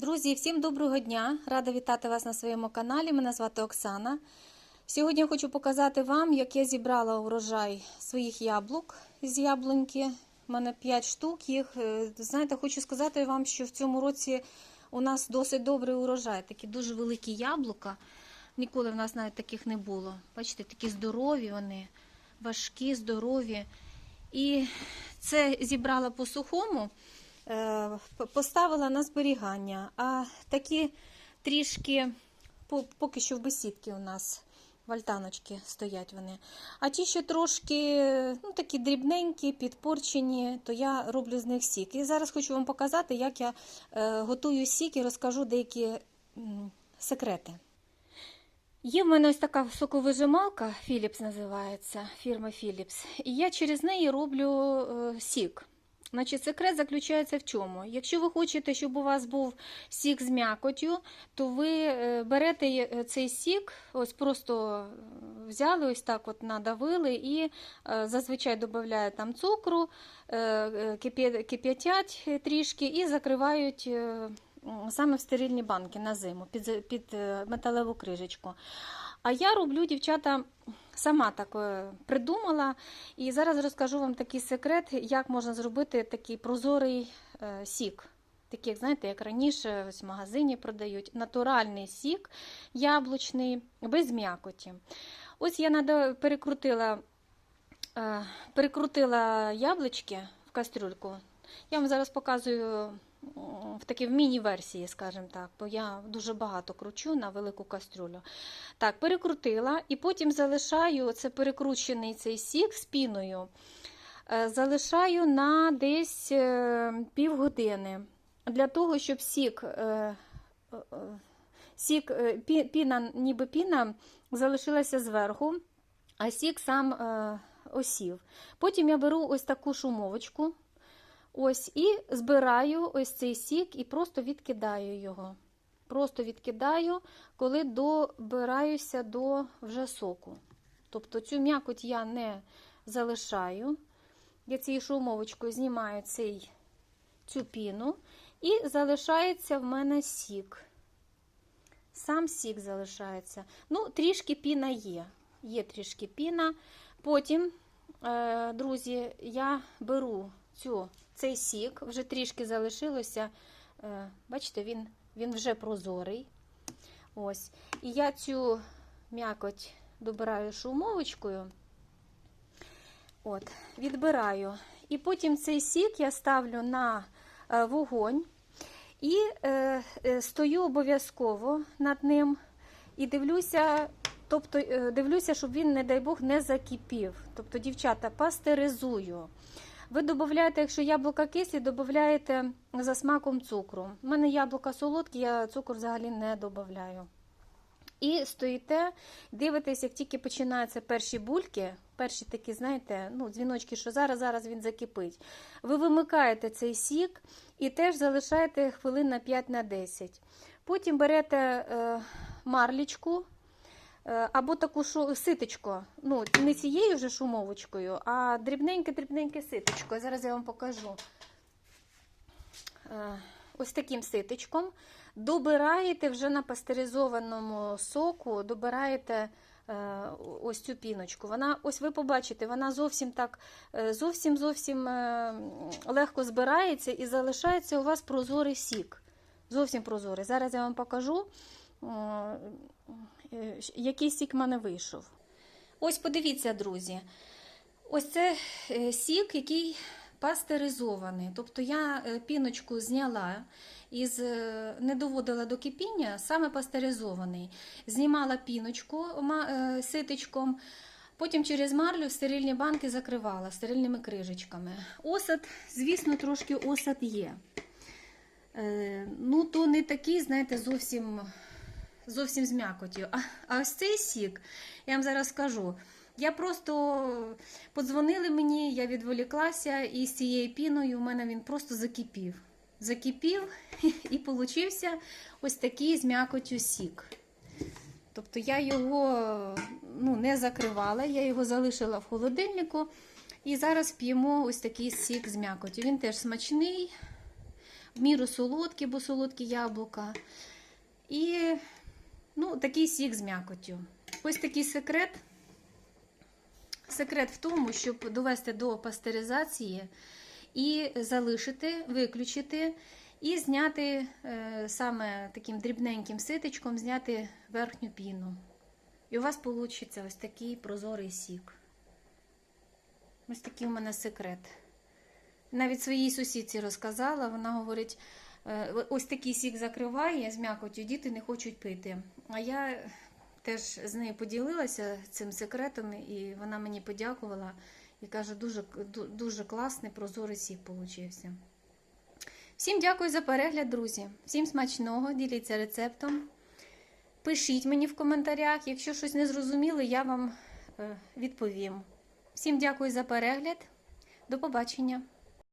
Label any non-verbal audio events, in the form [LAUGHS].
Друзі, всім доброго дня! Рада вітати вас на своєму каналі. Мене звати Оксана. Сьогодні я хочу показати вам, як я зібрала урожай своїх яблук з яблуньки. У мене 5 штук їх. Е, Знаєте, хочу сказати вам, що в цьому році у нас досить добрий урожай. Такі дуже великі яблука. Ніколи в нас навіть таких не було. Бачите, такі здорові вони, важкі, здорові. І це зібрала по сухому. Е, поставила на зберігання. А такі трішки, поки що в бесідки у нас вальтаночки стоять вони. А ті, що трошки ну, такі дрібненькі, підпорчені, то я роблю з них сік. І зараз хочу вам показати, як я е, готую сік і розкажу деякі секрети. Є в мене ось така соковижималка, Philips називається, фірма Philips. І я через неї роблю е, сік. Значить, секрет заключається в чому? Якщо ви хочете, щоб у вас був сік з м'якотю, то ви е, берете е, цей сік, ось просто е, взяли, ось так от надавили і зазвичай додають там цукру, кип'я- кип'ятять трішки і закривають саме в стерильні банки на зиму під, під металеву крижечку. А я роблю, дівчата, сама так е, придумала. І зараз розкажу вам такий секрет, як можна зробити такий прозорий е, сік. Такий, знаєте, як раніше ось в магазині продають. Натуральний сік яблучний, без м'якоті. Ось я перекрутила, е, перекрутила яблучки в кастрюльку. Я вам зараз показую в такій в міні-версії, скажімо так, бо я дуже багато кручу на велику кастрюлю. Так, перекрутила і потім залишаю це перекручений цей сік з піною. е, Залишаю на десь е, півгодини для того, щоб сік, е, сік піна, ніби піна залишилася зверху, а сік сам осів. Потім я беру ось таку шумовочку. Ось і збираю ось цей сік і просто відкидаю його. Просто відкидаю, коли добираюся до вже соку. Тобто цю м'якоть я не залишаю. Я цією шумовочкою знімаю цей, цю піну, і залишається в мене сік. Сам сік залишається. Ну, трішки піна є. Є трішки піна. Потім, е, друзі, я беру цю, цей сік, вже трішки залишилося. Е, бачите, він, він вже прозорий. Ось. І я цю м'якоть добираю шумовочкою. От, відбираю. І потім цей сік я ставлю на е, вогонь і е, е, стою обов'язково над ним і дивлюся, тобто дивлюся, щоб він, не дай Бог, не закипів. Тобто, дівчата, пастеризую. Ви додаєте, якщо яблука кислі, додаєте за смаком цукру. У мене яблука солодкі, я цукор взагалі не додаю. І стоїте, дивитесь, як тільки починаються перші бульки, перші такі, знаєте, ну, дзвіночки, що зараз зараз він закипить. Ви вимикаєте цей сік і теж залишаєте хвилин на 5 на 10. Потім берете е, марлічку або таку шу, ситочко, ну, не цією вже шумовочкою, а дрібненьке-дрібненьке ситочко. Зараз я вам покажу. Е, ось таким ситочком. Добираєте вже на пастеризованому соку, добираєте е, ось цю піночку. Вона, ось ви побачите, вона зовсім так, е, зовсім зовсім е, легко збирається і залишається у вас прозорий сік. Зовсім прозорий. Зараз я вам покажу, е, е, який сік в мене вийшов. Ось подивіться, друзі. Ось це е, сік, який пастеризований. Тобто я е, піночку зняла е, не доводила до кипіння, саме пастеризований. Знімала піночку е, потім через марлю стерильні банки закривала стерильними крижечками. Осад, звісно, трошки осад є. Е, Ну, то не такий, знаєте, зовсім зовсім з м'якотю. А, а ось цей сік, я вам зараз скажу. Я просто подзвонили мені, я відволіклася, і з цією піною в мене він просто закипів. Закипів [LAUGHS] і получився ось такий з м'якотю сік. Тобто я його ну, не закривала, я його залишила в холодильнику. І зараз п'ємо ось такий сік з м'якотю. Він теж смачний. в міру солодкі, бо солодкі яблука. І ну, такий сік з м'якоттю. Ось такий секрет. Секрет в тому, щоб довести до пастеризації і залишити, виключити, і зняти е, саме таким дрібненьким ситечком, зняти верхню піну. І у вас вийде ось такий прозорий сік. Ось такий у мене секрет. Навіть своїй сусідці розказала, вона говорить, ось такий сік закриває з м'якоттю, діти не хочуть пити. А я теж з нею поділилася цим секретом, і вона мені подякувала і каже, дуже, дуже класний прозорий сік получився. Всім дякую за перегляд, друзі. Всім смачного, діліться рецептом. Пишіть мені в коментарях, якщо щось не зрозуміли, я вам е, відповім. Всім дякую за перегляд. До побачення!